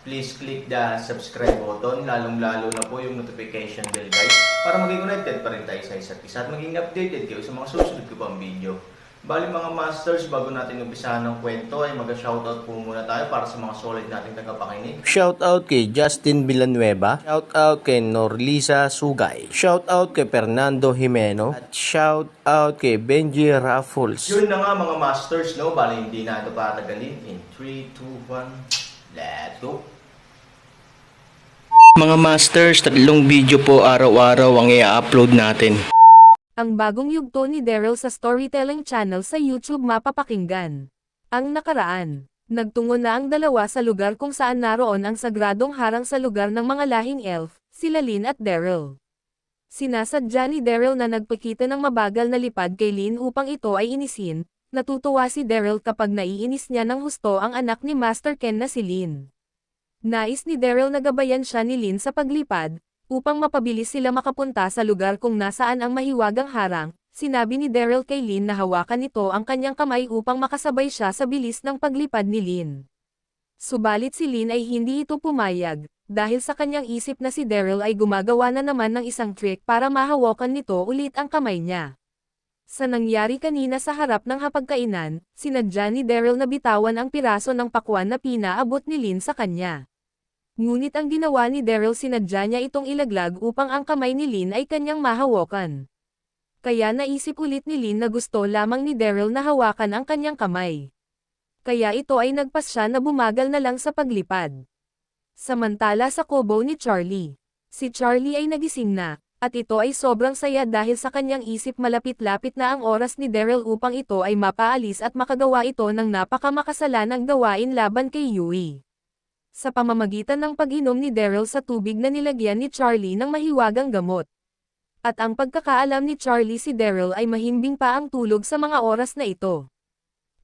please click the subscribe button, lalong-lalo na po yung notification bell guys, para maging connected pa rin tayo sa isa't isa at maging updated kayo sa mga susunod ko pang video. Bali mga masters, bago natin umpisahan ng kwento ay mag-shoutout po muna tayo para sa mga solid nating tagapakinig. Shoutout kay Justin Villanueva, shoutout kay Norlisa Sugay, shoutout kay Fernando Jimeno, at shoutout kay Benji Raffles. Yun na nga mga masters, no? Bali hindi na ito patagalin. In 3, 2, 1, let's go! Mga masters, tatlong video po araw-araw ang i-upload natin. Ang bagong yugto ni Daryl sa storytelling channel sa YouTube mapapakinggan. Ang nakaraan. Nagtungo na ang dalawa sa lugar kung saan naroon ang sagradong harang sa lugar ng mga lahing elf, sila Lynn at Daryl. Sinasadya ni Daryl na nagpakita ng mabagal na lipad kay Lynn upang ito ay inisin, natutuwa si Daryl kapag naiinis niya ng husto ang anak ni Master Ken na si Lynn. Nais ni Daryl na gabayan siya ni Lynn sa paglipad, upang mapabilis sila makapunta sa lugar kung nasaan ang mahiwagang harang, sinabi ni Daryl kay Lynn na hawakan nito ang kanyang kamay upang makasabay siya sa bilis ng paglipad ni Lynn. Subalit si Lynn ay hindi ito pumayag, dahil sa kanyang isip na si Daryl ay gumagawa na naman ng isang trick para mahawakan nito ulit ang kamay niya. Sa nangyari kanina sa harap ng hapagkainan, sinadya ni Daryl na bitawan ang piraso ng pakwan na pinaabot ni Lynn sa kanya. Ngunit ang ginawa ni Daryl sinadya niya itong ilaglag upang ang kamay ni Lynn ay kanyang mahawakan. Kaya naisip ulit ni Lynn na gusto lamang ni Daryl na hawakan ang kanyang kamay. Kaya ito ay nagpas siya na bumagal na lang sa paglipad. Samantala sa kubo ni Charlie. Si Charlie ay nagising na, at ito ay sobrang saya dahil sa kanyang isip malapit-lapit na ang oras ni Daryl upang ito ay mapaalis at makagawa ito ng napakamakasalanang gawain laban kay Yui sa pamamagitan ng pag-inom ni Daryl sa tubig na nilagyan ni Charlie ng mahiwagang gamot. At ang pagkakaalam ni Charlie si Daryl ay mahimbing pa ang tulog sa mga oras na ito.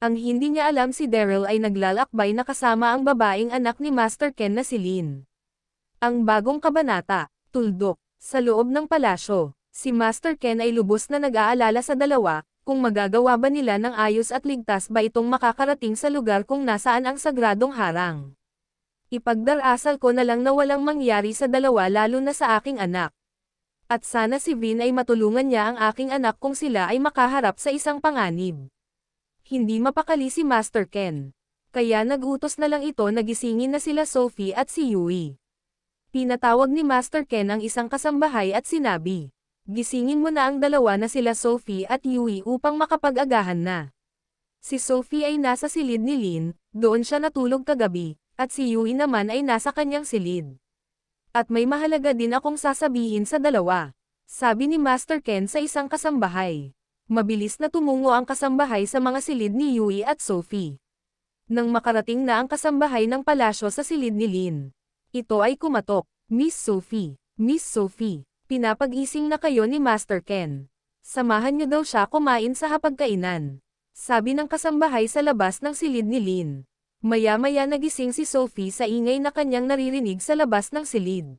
Ang hindi niya alam si Daryl ay naglalakbay na kasama ang babaeng anak ni Master Ken na si Lynn. Ang bagong kabanata, tuldok, sa loob ng palasyo, si Master Ken ay lubos na nag-aalala sa dalawa, kung magagawa ba nila ng ayos at ligtas ba itong makakarating sa lugar kung nasaan ang sagradong harang. Ipagdarasal ko na lang na walang mangyari sa dalawa lalo na sa aking anak. At sana si Vin ay matulungan niya ang aking anak kung sila ay makaharap sa isang panganib. Hindi mapakali si Master Ken. Kaya nagutos na lang ito na gisingin na sila Sophie at si Yui. Pinatawag ni Master Ken ang isang kasambahay at sinabi, Gisingin mo na ang dalawa na sila Sophie at Yui upang makapag-agahan na. Si Sophie ay nasa silid ni Lin, doon siya natulog kagabi, at si Yui naman ay nasa kanyang silid. At may mahalaga din akong sasabihin sa dalawa. Sabi ni Master Ken sa isang kasambahay. Mabilis na tumungo ang kasambahay sa mga silid ni Yui at Sophie. Nang makarating na ang kasambahay ng palasyo sa silid ni Lin. Ito ay kumatok, Miss Sophie, Miss Sophie, pinapag-ising na kayo ni Master Ken. Samahan niyo daw siya kumain sa hapagkainan. Sabi ng kasambahay sa labas ng silid ni Lin. Maya-maya nagising si Sophie sa ingay na kanyang naririnig sa labas ng silid.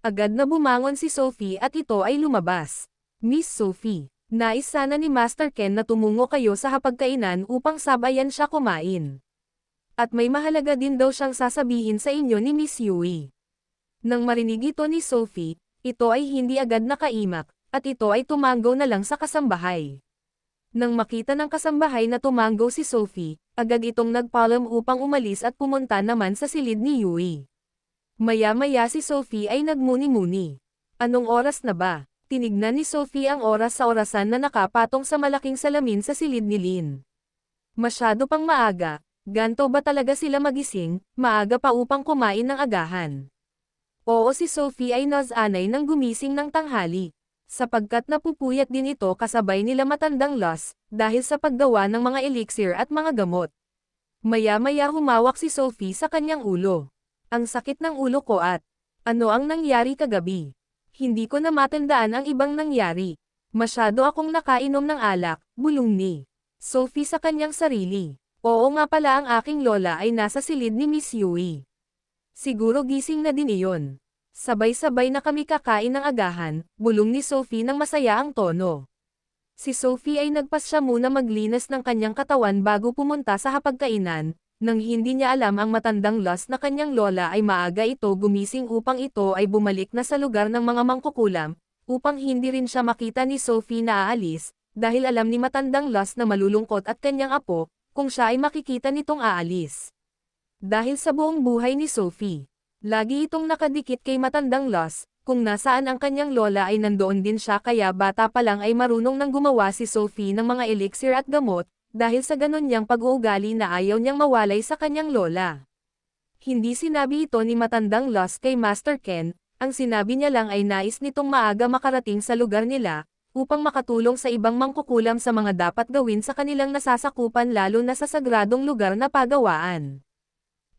Agad na bumangon si Sophie at ito ay lumabas. Miss Sophie, nais sana ni Master Ken na tumungo kayo sa hapagkainan upang sabayan siya kumain. At may mahalaga din daw siyang sasabihin sa inyo ni Miss Yui. Nang marinig ito ni Sophie, ito ay hindi agad nakaimak, at ito ay tumanggo na lang sa kasambahay. Nang makita ng kasambahay na tumanggo si Sophie, agad itong nagpalam upang umalis at pumunta naman sa silid ni Yui. Maya-maya si Sophie ay nagmuni-muni. Anong oras na ba? Tinignan ni Sophie ang oras sa orasan na nakapatong sa malaking salamin sa silid ni Lin. Masyado pang maaga, ganto ba talaga sila magising, maaga pa upang kumain ng agahan. Oo si Sophie ay nasanay ng gumising ng tanghali sapagkat napupuyat din ito kasabay nila matandang loss, dahil sa paggawa ng mga elixir at mga gamot. Maya-maya humawak si Sophie sa kanyang ulo. Ang sakit ng ulo ko at, Ano ang nangyari kagabi? Hindi ko na matandaan ang ibang nangyari. Masyado akong nakainom ng alak, bulong ni Sophie sa kanyang sarili. Oo nga pala ang aking lola ay nasa silid ni Miss Yui. Siguro gising na din iyon. Sabay-sabay na kami kakain ng agahan, bulong ni Sophie ng masaya ang tono. Si Sophie ay nagpasya muna maglinas ng kanyang katawan bago pumunta sa hapagkainan, nang hindi niya alam ang matandang Lus na kanyang lola ay maaga ito gumising upang ito ay bumalik na sa lugar ng mga mangkukulam, upang hindi rin siya makita ni Sophie na aalis, dahil alam ni matandang Lus na malulungkot at kanyang apo, kung siya ay makikita nitong aalis. Dahil sa buong buhay ni Sophie, lagi itong nakadikit kay matandang Lus, kung nasaan ang kanyang lola ay nandoon din siya kaya bata pa lang ay marunong nang gumawa si Sophie ng mga elixir at gamot, dahil sa ganon niyang pag-uugali na ayaw niyang mawalay sa kanyang lola. Hindi sinabi ito ni matandang Lus kay Master Ken, ang sinabi niya lang ay nais nitong maaga makarating sa lugar nila, upang makatulong sa ibang mangkukulam sa mga dapat gawin sa kanilang nasasakupan lalo na sa sagradong lugar na pagawaan.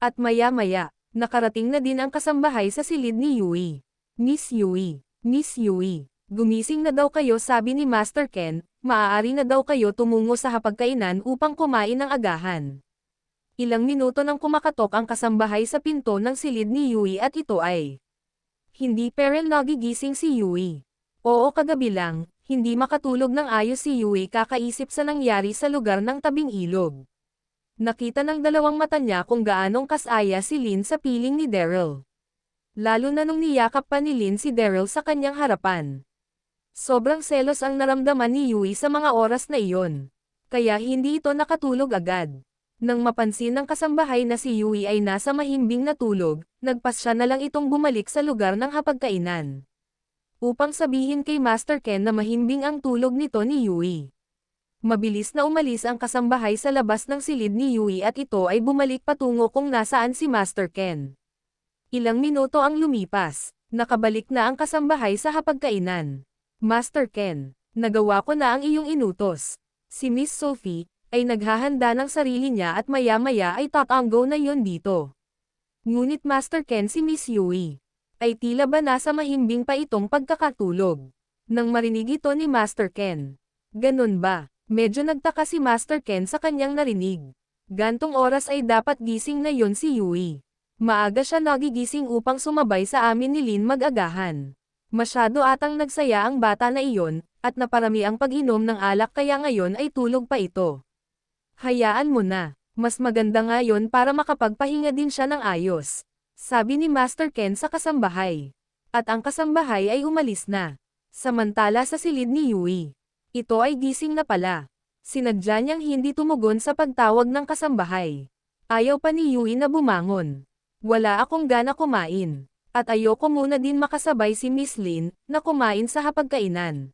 At maya-maya, nakarating na din ang kasambahay sa silid ni Yui. Miss Yui, Miss Yui, gumising na daw kayo sabi ni Master Ken, maaari na daw kayo tumungo sa hapagkainan upang kumain ng agahan. Ilang minuto nang kumakatok ang kasambahay sa pinto ng silid ni Yui at ito ay hindi perel nagigising si Yui. Oo kagabi lang, hindi makatulog ng ayos si Yui kakaisip sa nangyari sa lugar ng tabing ilog. Nakita ng dalawang mata niya kung gaanong kasaya si Lin sa piling ni Daryl. Lalo na nung niyakap pa ni Lin si Daryl sa kanyang harapan. Sobrang selos ang naramdaman ni Yui sa mga oras na iyon. Kaya hindi ito nakatulog agad. Nang mapansin ng kasambahay na si Yui ay nasa mahimbing na tulog, nagpas siya na lang itong bumalik sa lugar ng hapagkainan. Upang sabihin kay Master Ken na mahimbing ang tulog nito ni Yui. Mabilis na umalis ang kasambahay sa labas ng silid ni Yui at ito ay bumalik patungo kung nasaan si Master Ken. Ilang minuto ang lumipas, nakabalik na ang kasambahay sa hapagkainan. Master Ken, nagawa ko na ang iyong inutos. Si Miss Sophie, ay naghahanda ng sarili niya at maya-maya ay tatanggo na yon dito. Ngunit Master Ken si Miss Yui, ay tila ba nasa mahimbing pa itong pagkakatulog. Nang marinig ito ni Master Ken. Ganun ba? Medyo nagtaka si Master Ken sa kanyang narinig. Gantong oras ay dapat gising na yon si Yui. Maaga siya nagigising upang sumabay sa amin ni Lin mag-agahan. Masyado atang nagsaya ang bata na iyon, at naparami ang pag-inom ng alak kaya ngayon ay tulog pa ito. Hayaan mo na, mas maganda nga yon para makapagpahinga din siya ng ayos. Sabi ni Master Ken sa kasambahay. At ang kasambahay ay umalis na. Samantala sa silid ni Yui. Ito ay gising na pala. Sinadya niyang hindi tumugon sa pagtawag ng kasambahay. Ayaw pa ni Yui na bumangon. Wala akong gana kumain. At ayoko muna din makasabay si Miss Lin, na kumain sa hapagkainan.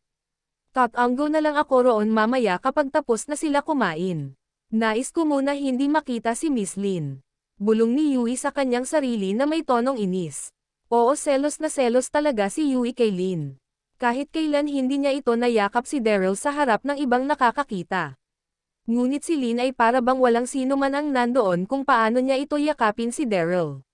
Tatanggo na lang ako roon mamaya kapag tapos na sila kumain. Nais ko muna hindi makita si Miss Lin. Bulong ni Yui sa kanyang sarili na may tonong inis. Oo selos na selos talaga si Yui kay Lin. Kahit kailan hindi niya ito nayakap si Daryl sa harap ng ibang nakakakita. Ngunit si Lin ay para bang walang sino man ang nandoon kung paano niya ito yakapin si Daryl.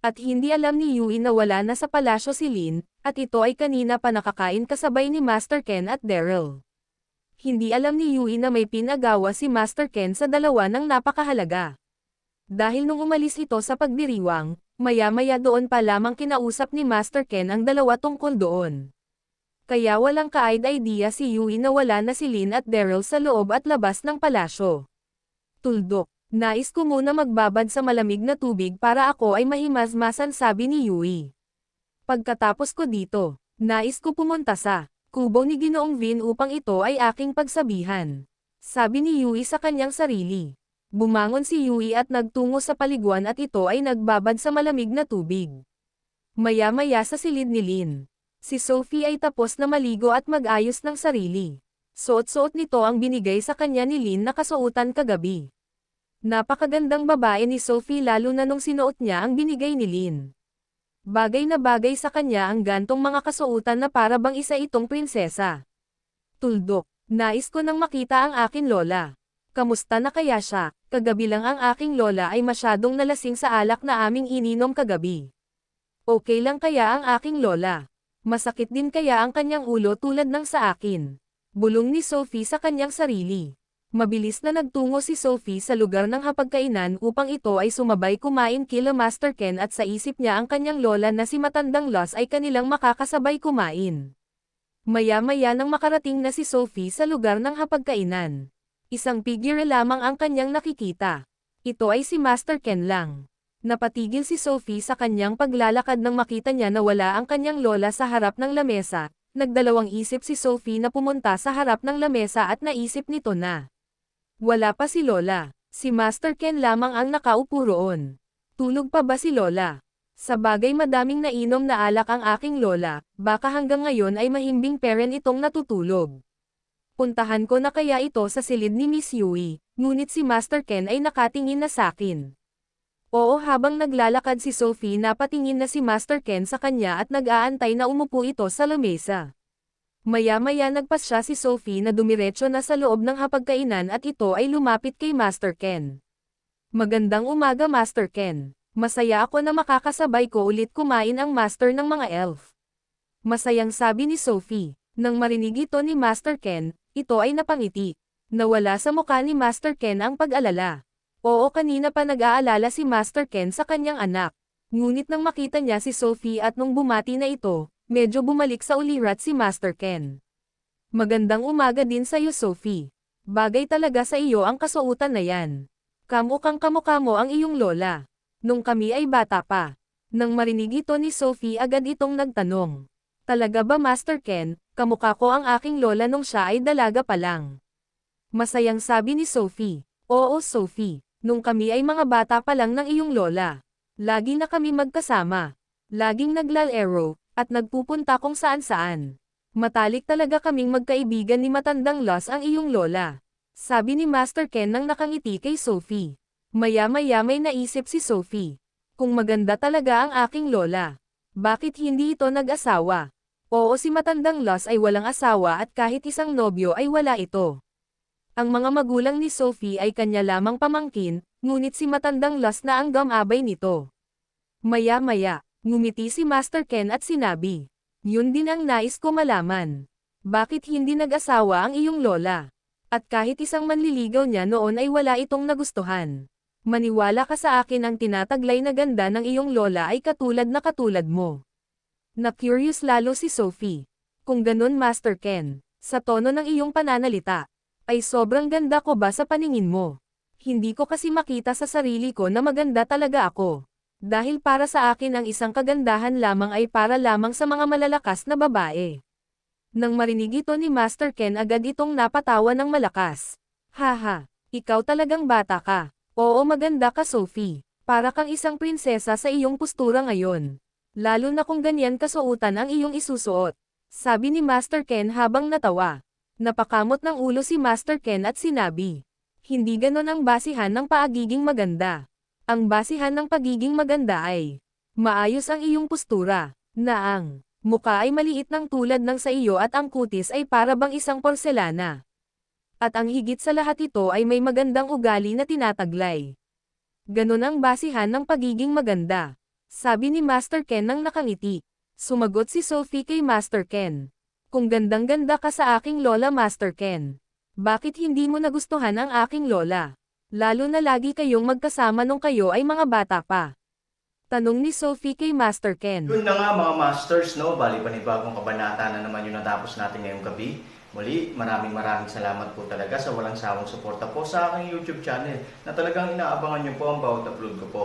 At hindi alam ni Yui na wala na sa palasyo si Lin, at ito ay kanina pa nakakain kasabay ni Master Ken at Daryl. Hindi alam ni Yui na may pinagawa si Master Ken sa dalawa ng napakahalaga. Dahil nung umalis ito sa pagdiriwang, maya-maya doon pa lamang kinausap ni Master Ken ang dalawa tungkol doon. Kaya walang ka-idea si Yui na wala na si Lin at Daryl sa loob at labas ng palasyo. Tuldok, nais ko muna magbabad sa malamig na tubig para ako ay mahimasmasan sabi ni Yui. Pagkatapos ko dito, nais ko pumunta sa kubo ni Ginoong Vin upang ito ay aking pagsabihan. Sabi ni Yui sa kanyang sarili. Bumangon si Yui at nagtungo sa paliguan at ito ay nagbabad sa malamig na tubig. Maya-maya sa silid ni Lin. Si Sophie ay tapos na maligo at mag-ayos ng sarili. Suot-suot nito ang binigay sa kanya ni Lin na kasuotan kagabi. Napakagandang babae ni Sophie lalo na nung sinuot niya ang binigay ni Lin. Bagay na bagay sa kanya ang gantong mga kasuotan na para bang isa itong prinsesa. Tuldok, nais ko nang makita ang akin lola. Kamusta na kaya siya? Kagabi lang ang aking lola ay masyadong nalasing sa alak na aming ininom kagabi. Okay lang kaya ang aking lola? Masakit din kaya ang kanyang ulo tulad ng sa akin? Bulong ni Sophie sa kanyang sarili. Mabilis na nagtungo si Sophie sa lugar ng hapagkainan upang ito ay sumabay kumain kila Master Ken at sa isip niya ang kanyang lola na si Matandang Los ay kanilang makakasabay kumain. Maya-maya nang makarating na si Sophie sa lugar ng hapagkainan. Isang figure lamang ang kanyang nakikita. Ito ay si Master Ken lang. Napatigil si Sophie sa kanyang paglalakad nang makita niya na wala ang kanyang lola sa harap ng lamesa. Nagdalawang isip si Sophie na pumunta sa harap ng lamesa at naisip nito na. Wala pa si Lola. Si Master Ken lamang ang nakaupo roon. Tulog pa ba si Lola? Sa bagay madaming nainom na alak ang aking Lola, baka hanggang ngayon ay mahimbing peren itong natutulog. Puntahan ko na kaya ito sa silid ni Miss Yui, ngunit si Master Ken ay nakatingin na sakin. Oo habang naglalakad si Sophie napatingin na si Master Ken sa kanya at nag-aantay na umupo ito sa lamesa. Maya-maya nagpas siya si Sophie na dumiretso na sa loob ng hapagkainan at ito ay lumapit kay Master Ken. Magandang umaga Master Ken. Masaya ako na makakasabay ko ulit kumain ang master ng mga elf. Masayang sabi ni Sophie. Nang marinig ito ni Master Ken, ito ay napangiti. Nawala sa mukha ni Master Ken ang pag-alala. Oo kanina pa nag-aalala si Master Ken sa kanyang anak. Ngunit nang makita niya si Sophie at nung bumati na ito, medyo bumalik sa ulirat si Master Ken. Magandang umaga din sa iyo Sophie. Bagay talaga sa iyo ang kasuotan na yan. Kamukhang kamukha mo ang iyong lola. Nung kami ay bata pa. Nang marinig ito ni Sophie agad itong nagtanong. Talaga ba Master Ken, kamukha ko ang aking lola nung siya ay dalaga pa lang. Masayang sabi ni Sophie. Oo Sophie, nung kami ay mga bata pa lang ng iyong lola. Lagi na kami magkasama. Laging naglalaro, at nagpupunta kung saan saan. Matalik talaga kaming magkaibigan ni Matandang Los ang iyong lola. Sabi ni Master Ken nang nakangiti kay Sophie. Maya-maya may naisip si Sophie. Kung maganda talaga ang aking lola. Bakit hindi ito nag-asawa? Oo si Matandang Los ay walang asawa at kahit isang nobyo ay wala ito. Ang mga magulang ni Sophie ay kanya lamang pamangkin, ngunit si Matandang Los na ang gamabay nito. Maya-maya, ngumiti si Master Ken at sinabi. Yun din ang nais ko malaman. Bakit hindi nag-asawa ang iyong lola? At kahit isang manliligaw niya noon ay wala itong nagustuhan. Maniwala ka sa akin ang tinataglay na ganda ng iyong lola ay katulad na katulad mo. Na-curious lalo si Sophie. Kung ganun Master Ken, sa tono ng iyong pananalita, ay sobrang ganda ko ba sa paningin mo? Hindi ko kasi makita sa sarili ko na maganda talaga ako. Dahil para sa akin ang isang kagandahan lamang ay para lamang sa mga malalakas na babae. Nang marinig ito ni Master Ken agad itong napatawa ng malakas. Haha, ikaw talagang bata ka. Oo maganda ka Sophie. Para kang isang prinsesa sa iyong postura ngayon. Lalo na kung ganyan kasuotan ang iyong isusuot. Sabi ni Master Ken habang natawa. Napakamot ng ulo si Master Ken at sinabi. Hindi ganon ang basihan ng paagiging maganda. Ang basihan ng pagiging maganda ay, maayos ang iyong postura, na ang mukha ay maliit ng tulad ng sa iyo at ang kutis ay para bang isang porselana. At ang higit sa lahat ito ay may magandang ugali na tinataglay. Ganon ang basihan ng pagiging maganda. Sabi ni Master Ken nang nakangiti. Sumagot si Sophie kay Master Ken. Kung gandang-ganda ka sa aking lola Master Ken. Bakit hindi mo nagustuhan ang aking lola? Lalo na lagi kayong magkasama nung kayo ay mga bata pa. Tanong ni Sophie kay Master Ken. Yun na nga mga masters, no? Bali panibagong kabanata na naman yung natapos natin ngayong gabi. Muli, maraming maraming salamat po talaga sa walang sawang suporta po sa aking YouTube channel na talagang inaabangan nyo po ang bawat upload ko po.